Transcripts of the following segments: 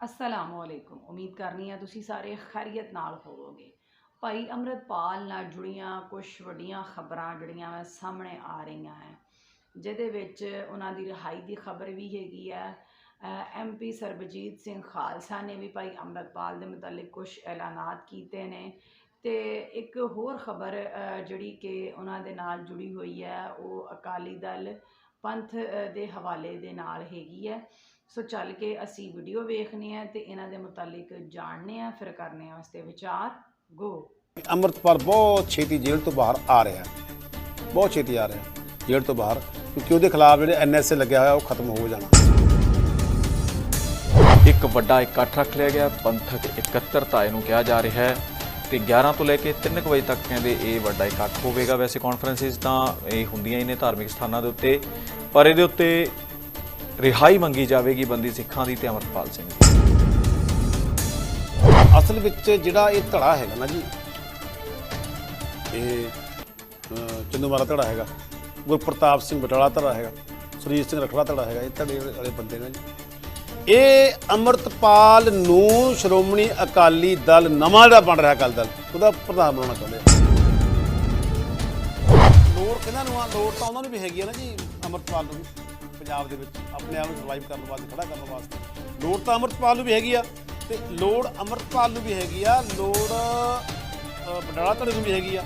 ਅਸਲਾਮੁ ਅਲੈਕੁਮ ਉਮੀਦ ਕਰਨੀ ਆ ਤੁਸੀਂ ਸਾਰੇ ਖੈਰੀਅਤ ਨਾਲ ਹੋਵੋਗੇ। ਭਾਈ ਅੰਮ੍ਰਿਤਪਾਲ ਨਾਲ ਜੁੜੀਆਂ ਕੁਝ ਵੱਡੀਆਂ ਖਬਰਾਂ ਜਿਹੜੀਆਂ ਵਾ ਸਾਹਮਣੇ ਆ ਰਹੀਆਂ ਹੈ ਜਿਹਦੇ ਵਿੱਚ ਉਹਨਾਂ ਦੀ ਰਿਹਾਈ ਦੀ ਖਬਰ ਵੀ ਹੈਗੀ ਹੈ ਐਮਪੀ ਸਰਬਜੀਤ ਸਿੰਘ ਖਾਲਸਾ ਨੇ ਵੀ ਭਾਈ ਅੰਮ੍ਰਿਤਪਾਲ ਦੇ ਮੁਤਲਕ ਕੁਝ ਐਲਾਨਾਤ ਕੀਤੇ ਨੇ। ਤੇ ਇੱਕ ਹੋਰ ਖਬਰ ਜਿਹੜੀ ਕਿ ਉਹਨਾਂ ਦੇ ਨਾਲ ਜੁੜੀ ਹੋਈ ਹੈ ਉਹ ਅਕਾਲੀ ਦਲ ਪੰਥ ਦੇ ਹਵਾਲੇ ਦੇ ਨਾਲ ਹੈਗੀ ਹੈ ਸੋ ਚੱਲ ਕੇ ਅਸੀਂ ਵੀਡੀਓ ਵੇਖਨੇ ਆ ਤੇ ਇਹਨਾਂ ਦੇ ਮੁਤਲਕ ਜਾਣਨੇ ਆ ਫਿਰ ਕਰਨੇ ਆ ਉਸ ਤੇ ਵਿਚਾਰ। ਗੋ ਅੰਮ੍ਰਿਤਪਾਲ ਬਹੁਤ ਛੇਤੀ ਜੇਲ੍ਹ ਤੋਂ ਬਾਹਰ ਆ ਰਿਹਾ। ਹੈ ਬਹੁਤ ਛੇਤੀ ਆ ਰਿਹਾ ਹੈ ਜੇਲ੍ਹ ਤੋਂ ਬਾਹਰ। ਕਿਉਂਕਿ ਉਹਦੇ ਖਿਲਾਫ ਜਿਹੜੇ ਐਨਐਸਏ ਲੱਗਿਆ ਹੋਇਆ ਉਹ ਖਤਮ ਹੋ ਜਾਣਾ। ਇੱਕ ਵੱਡਾ ਇਕੱਠ ਰੱਖ ਲਿਆ ਗਿਆ ਪੰਥਕ ਇਕੱਤਰਤਾ ਇਹਨੂੰ ਕਿਹਾ ਜਾ ਰਿਹਾ ਹੈ। ਤੇ 11 ਤੋਂ ਲੈ ਕੇ 3 ਵਜੇ ਤੱਕ ਕਹਿੰਦੇ ਇਹ ਵੱਡਾ ਇਕੱਠ ਹੋਵੇਗਾ। ਵੈਸੇ ਕਾਨਫਰੰਸਿਸ ਤਾਂ ਇਹ ਹੁੰਦੀਆਂ ਹੀ ਨੇ ਧਾਰਮਿਕ ਸਥਾਨਾਂ ਦੇ ਉੱਤੇ ਪਰ ਇਹਦੇ ਉੱਤੇ ਰਿਹਾਈ ਮੰਗੀ ਜਾਵੇਗੀ ਬੰਦੀ ਸਿੱਖਾਂ ਦੀ ਤੇ ਅਮਰਪਾਲ ਸਿੰਘ ਦੀ। ਅਸਲ ਵਿੱਚ ਜਿਹੜਾ ਇਹ ਧੜਾ ਹੈਗਾ ਨਾ ਜੀ, ਇਹ ਚੰਦੂਮਾਰਾ ਧੜਾ ਹੈਗਾ, ਗੁਰਪ੍ਰਤਾਪ ਸਿੰਘ ਬਟਾਲਾ ਧੜਾ ਹੈਗਾ ਸੁਰਜੀਤ ਸਿੰਘ ਰਖੜਾ ਧੜਾ ਹੈਗਾ, ਇਹ ਧੜੇ ਵਾਲੇ ਬੰਦੇ ਨੇ ਜੀ। ਇਹ ਅੰਮ੍ਰਿਤਪਾਲ ਨੂੰ ਸ਼੍ਰੋਮਣੀ ਅਕਾਲੀ ਦਲ ਨਵਾਂ ਜਿਹੜਾ ਬਣ ਰਿਹਾ ਅਕਾਲੀ ਦਲ, ਉਹਦਾ ਪ੍ਰਧਾਨ ਬਣਾਉਣਾ ਚਾਹੁੰਦੇ ਲੋੜ ਕਿਹਨਾਂ ਨੂੰ ਆ? ਲੋੜ ਤਾਂ ਉਹਨਾਂ ਨੂੰ ਵੀ ਹੈਗੀ ਆ ਨਾ ਜੀ, ਅੰਮ੍ਰਿਤਪਾਲ ਨੂੰ ਵੀ। ਪੰਜਾਬ ਦੇ ਵਿੱਚ ਆਪਣੇ ਆਪ ਨੂੰ ਸਰਵਾਈਵ ਕਰਨ ਵਾਸਤੇ ਖੜਾ ਕਰਨ ਵਾਸਤੇ। ਲੋੜ ਤਾਂ ਅੰਮ੍ਰਿਤਪਾਲ ਨੂੰ ਵੀ ਹੈਗੀ ਆ ਤੇ ਲੋੜ ਅੰਮ੍ਰਿਤਪਾਲ ਨੂੰ ਵੀ ਹੈਗੀ ਆ ਲੋੜ ਅ, ਬਡਾਲਾ ਧੜੇ ਨੂੰ ਵੀ ਹੈਗੀ ਆ।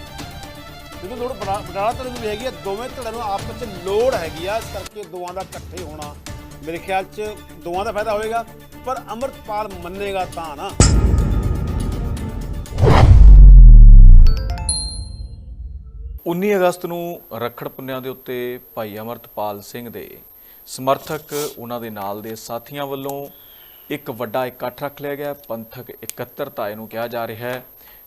ਜਦੋਂ ਲੋੜ ਬਡਾ- ਬਡਾਲਾ ਧੜੇ ਨੂੰ ਵੀ ਹੈਗੀ ਆ ਦੋਵੇਂ ਧੜਿਆਂ ਨੂੰ ਆਪਸ ਵਿੱਚ ਲੋੜ ਹੈਗੀ ਆ ਇਸ ਕਰਕੇ ਦੋਵਾਂ ਦਾ ਇਕੱਠੇ ਹੋਣਾ ਮੇਰੇ ਖਿਆਲ 'ਚ ਦੋਵਾਂ ਦਾ ਫਾਇਦਾ ਹੋਏਗਾ ਪਰ ਅੰਮ੍ਰਿਤਪਾਲ ਮੰਨੇਗਾ ਤਾਂ ਨਾ। 19 ਅਗਸਤ ਨੂੰ ਰੱਖੜ ਪੁੰਨਿਆਂ ਦੇ ਉੱਤੇ ਭਾਈ ਅਮਰਤਪਾਲ ਸਿੰਘ ਦੇ ਸਮਰਥਕ ਉਹਨਾਂ ਦੇ ਨਾਲ ਦੇ ਸਾਥੀਆਂ ਵੱਲੋਂ ਇੱਕ ਵੱਡਾ ਇਕੱਠ ਰੱਖ ਲਿਆ ਗਿਆ। ਪੰਥਕ ਇਕੱਤਰਤਾ ਇਹਨੂੰ ਕਿਹਾ ਜਾ ਰਿਹਾ ਹੈ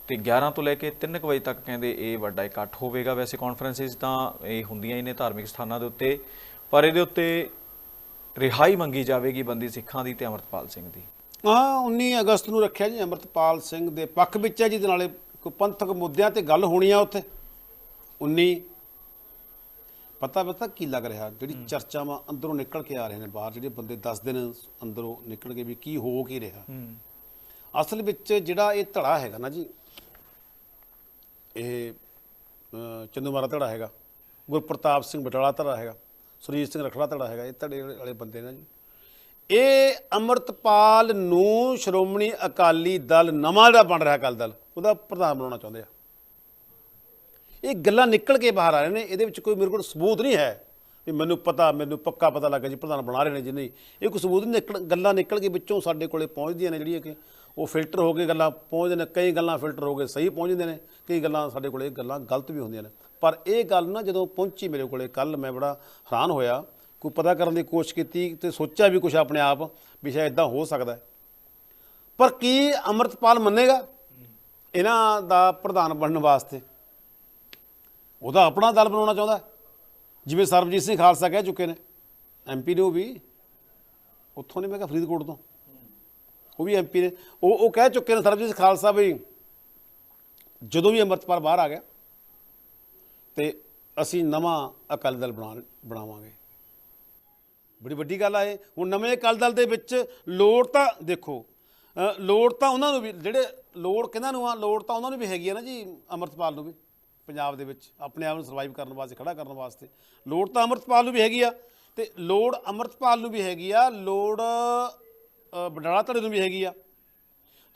ਤੇ 11 ਤੋਂ ਲੈ ਕੇ 3 ਵਜੇ ਤੱਕ ਕਹਿੰਦੇ ਇਹ ਵੱਡਾ ਇਕੱਠ ਹੋਵੇਗਾ। ਵੈਸੇ ਕਾਨਫਰੰਸਿਸ ਤਾਂ ਇਹ ਹੁੰਦੀਆਂ ਹੀ ਨੇ ਧਾਰਮਿਕ ਸਥਾਨਾਂ ਦੇ ਉੱਤੇ, ਪਰ ਇਹਦੇ ਉੱਤੇ ਰਿਹਾਈ ਮੰਗੀ ਜਾਵੇਗੀ ਬੰਦੀ ਸਿੱਖਾਂ ਦੀ ਤੇ ਅਮਰਤਪਾਲ ਸਿੰਘ ਦੀ। ਹਾਂ 19 ਅਗਸਤ ਨੂੰ ਰੱਖਿਆ ਜੀ ਅੰਮ੍ਰਿਤਪਾਲ ਸਿੰਘ ਦੇ ਪੱਖ ਵਿੱਚ ਹੈ ਜਿਹਦੇ ਨਾਲੇ ਕੋਈ ਪੰਥਕ ਮੁੱਦਿਆਂ ਤੇ ਗੱਲ ਹੋਣੀ ਆ ਉੱਥੇ। 19 ਪਤਾ ਪਤਾ ਕੀ ਲੱਗ ਰਿਹਾ? ਜਿਹੜੀ ਚਰਚਾਵਾਂ ਅੰਦਰੋਂ ਨਿਕਲ ਕੇ ਆ ਰਹੇ ਨੇ ਬਾਹਰ ਜਿਹੜੇ ਬੰਦੇ ਦੱਸਦੇ ਨੇ ਅੰਦਰੋਂ ਨਿਕਲ ਕੇ ਵੀ ਕੀ ਹੋ ਕੀ ਰਿਹਾ। ਅਸਲ ਵਿੱਚ ਜਿਹੜਾ ਇਹ ਧੜਾ ਹੈਗਾ ਨਾ ਜੀ ਇਹ ਅਹ, ਚੰਦੂਮਾਰਾ ਧੜਾ ਹੈਗਾ ਗੁਰਪ੍ਰਤਾਪ ਸਿੰਘ ਬਟਾਲਾ ਧੜਾ ਹੈਗਾ ਸੁਰਜੀਤ ਸਿੰਘ ਰਖੜਾ ਧੜਾ ਹੈਗਾ ਇਹ ਧੜੇ ਵਾਲੇ ਬੰਦੇ ਨੇ ਜੀ। ਇਹ ਅੰਮ੍ਰਿਤਪਾਲ ਨੂੰ ਸ਼੍ਰੋਮਣੀ ਅਕਾਲੀ ਦਲ ਨਵਾਂ ਜਿਹੜਾ ਬਣ ਰਿਹਾ ਅਕਾਲੀ ਦਲ ਉਹਦਾ ਪ੍ਰਧਾਨ ਬਣਾਉਣਾ ਚਾਹੁੰਦੇ ਆ। ਇਹ ਗੱਲਾਂ ਨਿਕਲ ਕੇ ਬਾਹਰ ਆ ਰਹੇ ਨੇ, ਇਹਦੇ ਵਿੱਚ ਕੋਈ ਮੇਰੇ ਕੋਲ ਸਬੂਤ ਨਹੀਂ ਹੈ ਵੀ ਮੈਨੂੰ ਪਤਾ, ਮੈਨੂੰ ਪੱਕਾ ਪਤਾ ਲੱਗਾ ਜੀ, ਪ੍ਰਧਾਨ ਬਣਾ ਰਹੇ ਨੇ ਜੀ, ਨਹੀਂ। ਇਹ ਕੋਈ ਸਬੂਤ ਨਹੀਂ, ਨਿਕਲ, ਗੱਲਾਂ ਨਿਕਲ ਕੇ ਵਿੱਚੋਂ ਸਾਡੇ ਕੋਲੇ ਪਹੁੰਚਦੀਆਂ ਨੇ ਜਿਹੜੀਆਂ ਕਿ ਉਹ ਫਿਲਟਰ ਹੋ ਕੇ ਗੱਲਾਂ ਪਹੁੰਚਦੇ ਨੇ, ਕਈ ਗੱਲਾਂ ਫਿਲਟਰ ਹੋ ਕੇ ਸਹੀ ਪਹੁੰਚਦੇ ਨੇ, ਕਈ ਗੱਲਾਂ ਸਾਡੇ ਕੋਲੇ ਗੱਲਾਂ ਗਲਤ ਵੀ ਹੁੰਦੀਆਂ ਨੇ। ਪਰ ਇਹ ਗੱਲ ਨਾ ਜਦੋਂ ਪਹੁੰਚੀ ਮੇਰੇ ਕੋਲੇ ਕੱਲ ਮੈਂ ਬੜਾ ਹੈਰਾਨ ਹੋਇਆ, ਕੋਈ ਪਤਾ ਕਰਨ ਦੀ ਕੋਸ਼ਿਸ਼ ਕੀਤੀ ਤੇ ਸੋਚਿਆ ਵੀ ਕੁਝ ਆਪਣੇ ਆਪ ਵੀ ਸ਼ਾਇਦ ਇਦਾਂ ਹੋ ਸਕਦਾ ਪਰ ਕੀ ਅੰਮ੍ਰਿਤਪਾਲ ਮੰਨੇਗਾ? ਇਹਨਾਂ ਦਾ ਪ੍ਰਧਾਨ ਬਣਨ ਵਾਸਤੇ। ਉਹਦਾ ਆਪਣਾ ਦਲ ਬਣਾਉਣਾ ਚਾਹੁੰਦਾ। ਜਿਵੇਂ ਸਰਬਜੀਤ ਸਿੰਘ ਖਾਲਸਾ ਕਹਿ ਚੁੱਕੇ ਨੇ ਐਮਪੀ ਨੇ ਉਹ ਵੀ, ਉੱਥੋਂ ਨੇ ਮੈਂ ਕਿਹਾ ਫਰੀਦਕੋਟ ਤੋਂ। ਉਹ ਵੀ ਐਮਪੀ ਨੇ। ਉਹ ਉਹ ਕਹਿ ਚੁੱਕੇ ਨੇ ਸਰਬਜੀਤ ਸਿੰਘ ਖਾਲਸਾ ਵੀ ਜਦੋਂ ਵੀ ਅੰਮ੍ਰਿਤਪਾਲ ਬਾਹਰ ਆ ਗਿਆ, ਤੇ ਅਸੀਂ ਨਵਾਂ ਅਕਾਲੀ ਦਲ ਬਣਾ, ਬਣਾਵਾਂਗੇ। ਬੜੀ ਵੱਡੀ ਗੱਲ ਆ ਇਹ। ਹੁਣ ਨਵੇਂ ਅਕਾਲੀ ਦਲ ਦੇ ਵਿੱਚ ਲੋੜ ਤਾਂ ਦੇਖੋ ਲੋੜ ਤਾਂ ਉਹਨਾਂ ਨੂੰ ਵੀ, ਜਿਹੜੇ ਲੋੜ, ਕਿਹਨਾਂ ਨੂੰ ਆ, ਲੋੜ ਤਾਂ ਉਹਨਾਂ ਨੂੰ ਵੀ ਹੈਗੀ ਆ ਨਾ ਜੀ, ਅੰਮ੍ਰਿਤਪਾਲ ਨੂੰ ਵੀ। ਪੰਜਾਬ ਦੇ ਵਿੱਚ ਆਪਣੇ ਆਪ ਨੂੰ ਸਰਵਾਈਵ ਕਰਨ ਵਾਸਤੇ ਖੜਾ ਕਰਨ ਵਾਸਤੇ। ਲੋੜ ਤਾਂ ਅੰਮ੍ਰਿਤਪਾਲ ਨੂੰ ਵੀ ਹੈਗੀ ਆ ਤੇ ਲੋੜ ਅੰਮ੍ਰਿਤਪਾਲ ਨੂੰ ਵੀ ਹੈਗੀ ਆ ਲੋੜ ਅ, ਬਡਾਲਾ ਧੜੇ ਨੂੰ ਵੀ ਹੈਗੀ ਆ।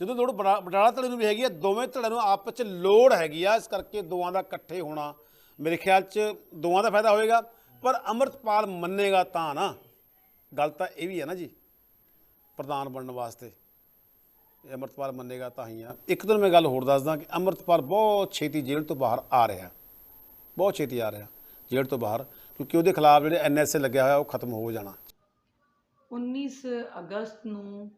ਜਦੋਂ ਲੋੜ ਬੜਾ- ਬਡਾਲਾ ਧੜੇ ਨੂੰ ਵੀ ਹੈਗੀ ਆ ਦੋਵੇਂ ਧੜਿਆਂ ਨੂੰ ਆਪਸ ਚ ਲੋੜ ਹੈਗੀ ਆ ਇਸ ਕਰਕੇ ਦੋਵਾਂ ਦਾ ਇਕੱਠੇ ਹੋਣਾ ਮੇਰੇ ਖਿਆਲ ਚ ਦੋਵਾਂ ਦਾ ਫਾਇਦਾ ਹੋਏਗਾ ਪਰ ਅੰਮ੍ਰਿਤਪਾਲ ਮੰਨੇਗਾ ਤਾਂ ਨਾ। ਗੱਲ ਤਾਂ ਇਹ ਵੀ ਹੈ ਨਾ ਜੀ ਪ੍ਰਧਾਨ ਬਣਨ ਵਾਸਤੇ। ਅੰਮ੍ਰਿਤਪਾਲ ਮੰਨੇਗਾ ਤਾਂ ਹੀ ਆ। ਇੱਕ ਦਿਨ ਮੈਂ ਗੱਲ ਹੋਰ ਦੱਸਦਾ ਕਿ ਅੰਮ੍ਰਿਤਪਾਲ ਬਹੁਤ ਛੇਤੀ ਜੇਲ੍ਹ ਤੋਂ ਬਾਹਰ ਆ ਰਿਹਾ। ਬਹੁਤ ਛੇਤੀ ਆ ਰਿਹਾ ਜੇਲ੍ਹ ਤੋਂ ਬਾਹਰ, ਕਿਉਂਕਿ ਉਹਦੇ ਖਿਲਾਫ ਜਿਹੜੇ ਐਨਐਸਏ ਲੱਗਿਆ ਹੋਇਆ ਉਹ ਖਤਮ ਹੋ ਜਾਣਾ। 19 ਅਗਸਤ ਨੂੰ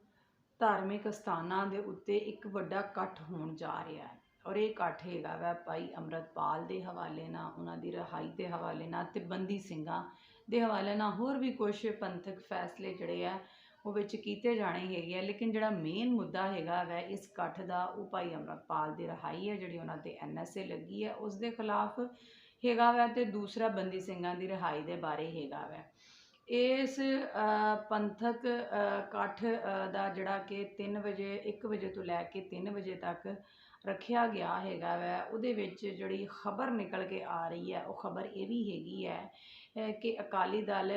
ਧਾਰਮਿਕ ਸਥਾਨਾਂ ਦੇ ਉੱਤੇ ਇੱਕ ਵੱਡਾ ਇਕੱਠ ਹੋਣ ਜਾ ਰਿਹਾ ਹੈ। ਔਰ ਇਹ ਇਕੱਠ ਹੈਗਾ ਵਾ ਭਾਈ ਅੰਮ੍ਰਿਤਪਾਲ ਦੇ ਹਵਾਲੇ ਨਾਲ, ਉਹਨਾਂ ਦੀ ਰਿਹਾਈ ਦੇ ਹਵਾਲੇ ਨਾਲ ਤੇ ਬੰਦੀ ਸਿੰਘਾਂ ਦੇ ਹਵਾਲੇ ਨਾਲ ਹੋਰ ਵੀ ਕੁਝ ਪੰਥਕ ਫੈਸਲੇ ਜਿਹੜੇ ਆ ਉਹ ਵਿੱਚ ਕੀਤੇ ਜਾਣੇ ਹੈਗੇ ਆ, ਲੇਕਿਨ ਜਿਹੜਾ ਮੇਨ ਮੁੱਦਾ ਹੈਗਾ ਵੈ ਇਸ ਇਕੱਠ ਦਾ, ਉਹ ਭਾਈ ਅੰਮ੍ਰਿਤਪਾਲ ਦੀ ਰਿਹਾਈ ਹੈ ਜਿਹੜੀ ਉਹਨਾਂ ਤੇ ਐਨਐਸਏ ਲੱਗੀ ਹੈ ਉਸ ਦੇ ਖਿਲਾਫ ਹੈਗਾ ਵੈ ਤੇ ਦੂਸਰਾ ਬੰਦੀ ਸਿੰਘਾਂ ਦੀ ਰਿਹਾਈ ਦੇ ਬਾਰੇ ਹੈਗਾ ਵੈ। ਇਸ ਪੰਥਕ ਇਕੱਠ ਦਾ ਜਿਹੜਾ ਕਿ 3 ਵਜੇ 1 ਵਜੇ ਤੋਂ ਲੈ ਕੇ 3 ਵਜੇ ਤੱਕ ਰੱਖਿਆ ਗਿਆ ਹੈਗਾ ਵੈ, ਉਹਦੇ ਵਿੱਚ ਜਿਹੜੀ ਖਬਰ ਨਿਕਲ ਕੇ ਆ ਰਹੀ ਹੈ ਉਹ ਖਬਰ ਇਹ ਵੀ ਹੈਗੀ ਹੈ ਕਿ ਅਕਾਲੀ ਦਲ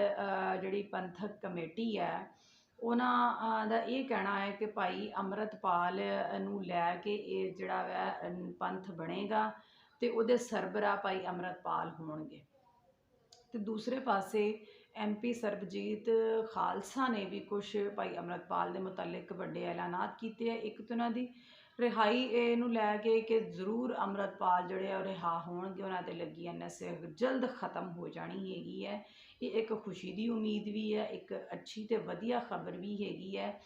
ਜਿਹੜੀ ਪੰਥਕ ਕਮੇਟੀ ਹੈ ਉਹਨਾਂ ਦਾ ਇਹ ਕਹਿਣਾ ਹੈ ਕਿ ਭਾਈ ਅੰਮ੍ਰਿਤਪਾਲ ਨੂੰ ਲੈ ਕੇ ਇਹ ਜਿਹੜਾ ਵੈ ਪੰਥ ਬਣੇਗਾ ਤੇ ਉਹਦੇ ਸਰਬਰਾ ਭਾਈ ਅੰਮ੍ਰਿਤਪਾਲ ਹੋਣਗੇ। ਤੇ ਦੂਸਰੇ ਪਾਸੇ ਐਮਪੀ ਸਰਬਜੀਤ ਖਾਲਸਾ ਨੇ ਵੀ ਕੁਝ ਭਾਈ ਅੰਮ੍ਰਿਤਪਾਲ ਦੇ ਮੁਤਲਕ ਵੱਡੇ ਐਲਾਨਾਤ ਕੀਤੇ ਆ। ਇੱਕ ਤਾਂ ਉਹਨਾਂ ਦੀ ਰਿਹਾਈ ਇਹਨੂੰ ਲੈ ਕੇ ਕਿ ਜ਼ਰੂਰ ਅੰਮ੍ਰਿਤਪਾਲ ਜਿਹੜੇ ਆ ਉਹ ਰਿਹਾ ਹੋਣਗੇ, ਉਹਨਾਂ ਤੇ ਲੱਗੀ ਐਨਐਸਏ ਜਲਦ ਖਤਮ ਹੋ ਜਾਣੀ ਹੈਗੀ ਹੈ। ਇਹ ਇੱਕ ਖੁਸ਼ੀ ਦੀ ਉਮੀਦ ਵੀ ਹੈ, ਇੱਕ ਅੱਛੀ ਤੇ ਵਧੀਆ ਖਬਰ ਵੀ ਹੈਗੀ ਹੈ।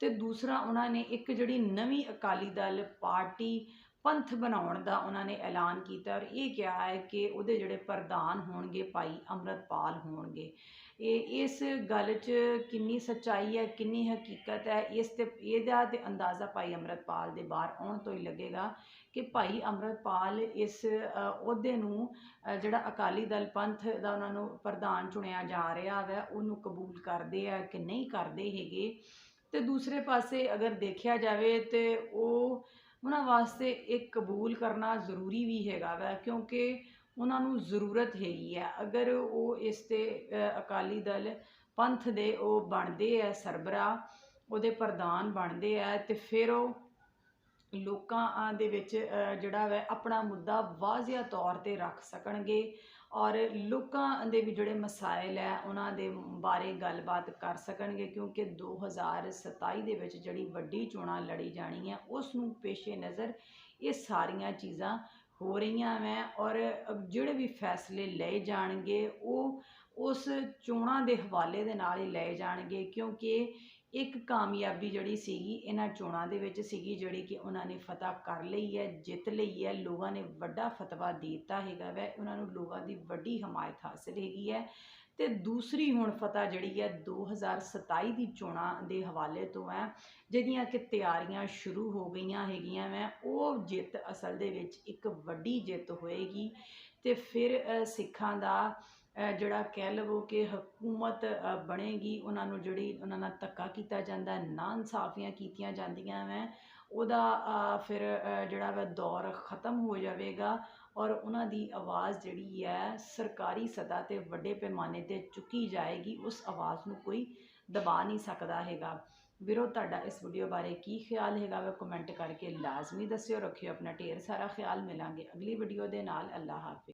ਤੇ ਦੂਸਰਾ, ਉਹਨਾਂ ਨੇ ਇੱਕ ਜਿਹੜੀ ਨਵੀਂ ਅਕਾਲੀ ਦਲ ਪਾਰਟੀ ਪੰਥ ਬਣਾਉਣ ਦਾ ਉਹਨਾਂ ਨੇ ਐਲਾਨ ਕੀਤਾ ਔਰ ਇਹ ਕਿਹਾ ਹੈ ਕਿ ਉਹਦੇ ਜਿਹੜੇ ਪ੍ਰਧਾਨ ਹੋਣਗੇ ਭਾਈ ਅੰਮ੍ਰਿਤਪਾਲ ਹੋਣਗੇ। ਇਹ, ਇਸ ਗੱਲ 'ਚ ਕਿੰਨੀ ਸੱਚਾਈ ਹੈ, ਕਿੰਨੀ ਹਕੀਕਤ ਹੈ, ਇਸ ਤੇ, ਇਹਦਾ ਤੇ ਅੰਦਾਜ਼ਾ ਭਾਈ ਅੰਮ੍ਰਿਤਪਾਲ ਦੇ ਬਾਹਰ ਆਉਣ ਤੋਂ ਹੀ ਲੱਗੇਗਾ ਕਿ ਭਾਈ ਅੰਮ੍ਰਿਤਪਾਲ ਇਸ ਅਹੁਦੇ ਨੂੰ ਜਿਹੜਾ ਅਕਾਲੀ ਦਲ ਪੰਥ ਦਾ ਉਹਨਾਂ ਨੂੰ ਪ੍ਰਧਾਨ ਚੁਣਿਆ ਜਾ ਰਿਹਾ ਹੈ ਉਹਨੂੰ ਕਬੂਲ ਕਰਦੇ ਆ ਕਿ ਨਹੀਂ ਕਰਦੇ ਹੈਗੇ। ਤੇ ਦੂਸਰੇ ਪਾਸੇ ਅਗਰ ਦੇਖਿਆ ਜਾਵੇ ਤੇ ਉਹ ਉਹਨਾਂ ਵਾਸਤੇ ਇਹ ਕਬੂਲ ਕਰਨਾ ਜ਼ਰੂਰੀ ਵੀ ਹੈਗਾ ਵਾ, ਕਿਉਂਕਿ ਉਹਨਾਂ ਨੂੰ ਜ਼ਰੂਰਤ ਹੈਗੀ ਹੈ ਅਗਰ ਉਹ ਇਸ ਤੇ ਅਕਾਲੀ ਦਲ ਪੰਥ ਦੇ ਉਹ ਬਣਦੇ ਆ, ਸਰਬਰਾ, ਉਹਦੇ ਪ੍ਰਧਾਨ ਬਣਦੇ ਆ ਤੇ ਫਿਰ ਉਹ ਲੋਕਾਂ ਦੇ ਵਿੱਚ ਜਿਹੜਾ ਵੈ, ਆਪਣਾ ਮੁੱਦਾ ਵਾਜ਼ਿਆ ਤੌਰ ਤੇ ਰੱਖ ਸਕਣਗੇ। ਔਰ ਲੋਕਾਂ ਦੇ ਵੀ ਜਿਹੜੇ ਮਸਾਇਲ ਹੈ, ਉਹਨਾਂ ਦੇ ਬਾਰੇ ਗੱਲਬਾਤ ਕਰ ਸਕਣਗੇ, ਕਿਉਂਕਿ 2027 ਦੇ ਵਿੱਚ ਜਿਹੜੀ ਵੱਡੀ ਚੋਣਾਂ ਲੜੀ ਜਾਣੀ ਹੈ, ਉਸ ਨੂੰ ਪੇਸ਼ੇ ਨਜ਼ਰ ਇਹ ਸਾਰੀਆਂ ਚੀਜ਼ਾਂ ਹੋ ਰਹੀਆਂ ਵੈ ਔਰ ਜਿਹੜੇ ਵੀ ਫੈਸਲੇ ਲਏ ਜਾਣਗੇ, ਉਹ ਉਸ ਚੋਣਾਂ ਦੇ ਹਵਾਲੇ ਦੇ ਨਾਲ ਹੀ ਲਏ ਜਾਣਗੇ, ਕਿਉਂਕਿ ਇੱਕ ਕਾਮਯਾਬੀ ਜਿਹੜੀ ਸੀਗੀ, ਇਹਨਾਂ ਚੋਣਾਂ ਦੇ ਵਿੱਚ ਸੀਗੀ ਜਿਹੜੀ ਕਿ ਉਹਨਾਂ ਨੇ ਫਤਹ ਕਰ ਲਈ ਹੈ, ਜਿੱਤ ਲਈ ਹੈ ਲੋਕਾਂ ਨੇ ਵੱਡਾ ਫਤਵਾ ਦੇ ਦਿੱਤਾ ਹੈਗਾ ਵੈ, ਉਹਨਾਂ ਨੂੰ ਲੋਕਾਂ ਦੀ ਵੱਡੀ ਹਮਾਇਤ ਹਾਸਲ ਹੈਗੀ ਹੈ। ਤੇ ਦੂਸਰੀ ਹੁਣ ਫਤਹ ਜਿਹੜੀ ਹੈ 2027 ਦੀ ਚੋਣਾਂ ਦੇ ਹਵਾਲੇ ਤੋਂ ਹੈ, ਜਿਹਦੀਆਂ ਕਿ ਤਿਆਰੀਆਂ ਸ਼ੁਰੂ ਹੋ ਗਈਆਂ ਹੈਗੀਆਂ ਵੈ, ਉਹ ਜਿੱਤ ਅਸਲ ਦੇ ਵਿੱਚ ਇੱਕ ਵੱਡੀ ਜਿੱਤ ਹੋਏਗੀ। ਤੇ ਫਿਰ ਸਿੱਖਾਂ ਦਾ ਜਿਹੜਾ ਕਹਿ ਲਵੋ ਕਿ ਹਕੂਮਤ ਬਣੇਗੀ, ਉਹਨਾਂ ਨੂੰ ਜਿਹੜੀ ਉਹਨਾਂ ਨਾਲ ਧੱਕਾ ਕੀਤਾ ਜਾਂਦਾ ਨਾ ਇਨਸਾਫੀਆਂ ਕੀਤੀਆਂ ਜਾਂਦੀਆਂ ਵੈ, ਉਹਦਾ ਫਿਰ ਜਿਹੜਾ ਵਾ ਦੌਰ ਖਤਮ ਹੋ ਜਾਵੇਗਾ ਔਰ ਉਹਨਾਂ ਦੀ ਆਵਾਜ਼ ਜਿਹੜੀ ਹੈ ਸਰਕਾਰੀ ਸਤਹ ਤੇ ਵੱਡੇ ਪੈਮਾਨੇ ਤੇ ਚੁੱਕੀ ਜਾਏਗੀ, ਉਸ ਆਵਾਜ਼ ਨੂੰ ਕੋਈ ਦਬਾ ਨਹੀਂ ਸਕਦਾ ਹੈਗਾ। ਵੀਰੋ, ਤੁਹਾਡਾ ਇਸ ਵੀਡੀਓ ਬਾਰੇ ਕੀ ਖਿਆਲ ਹੈਗਾ ਵਾ ਕਮੈਂਟ ਕਰਕੇ ਲਾਜ਼ਮੀ ਦੱਸਿਓ, ਰੱਖਿਓ ਆਪਣਾ ਢੇਰ ਸਾਰਾ ਖਿਆਲ, ਮਿਲਾਂਗੇ ਅਗਲੀ ਵੀਡੀਓ ਦੇ ਨਾਲ ਅੱਲਾ ਹਾਫਿਜ਼।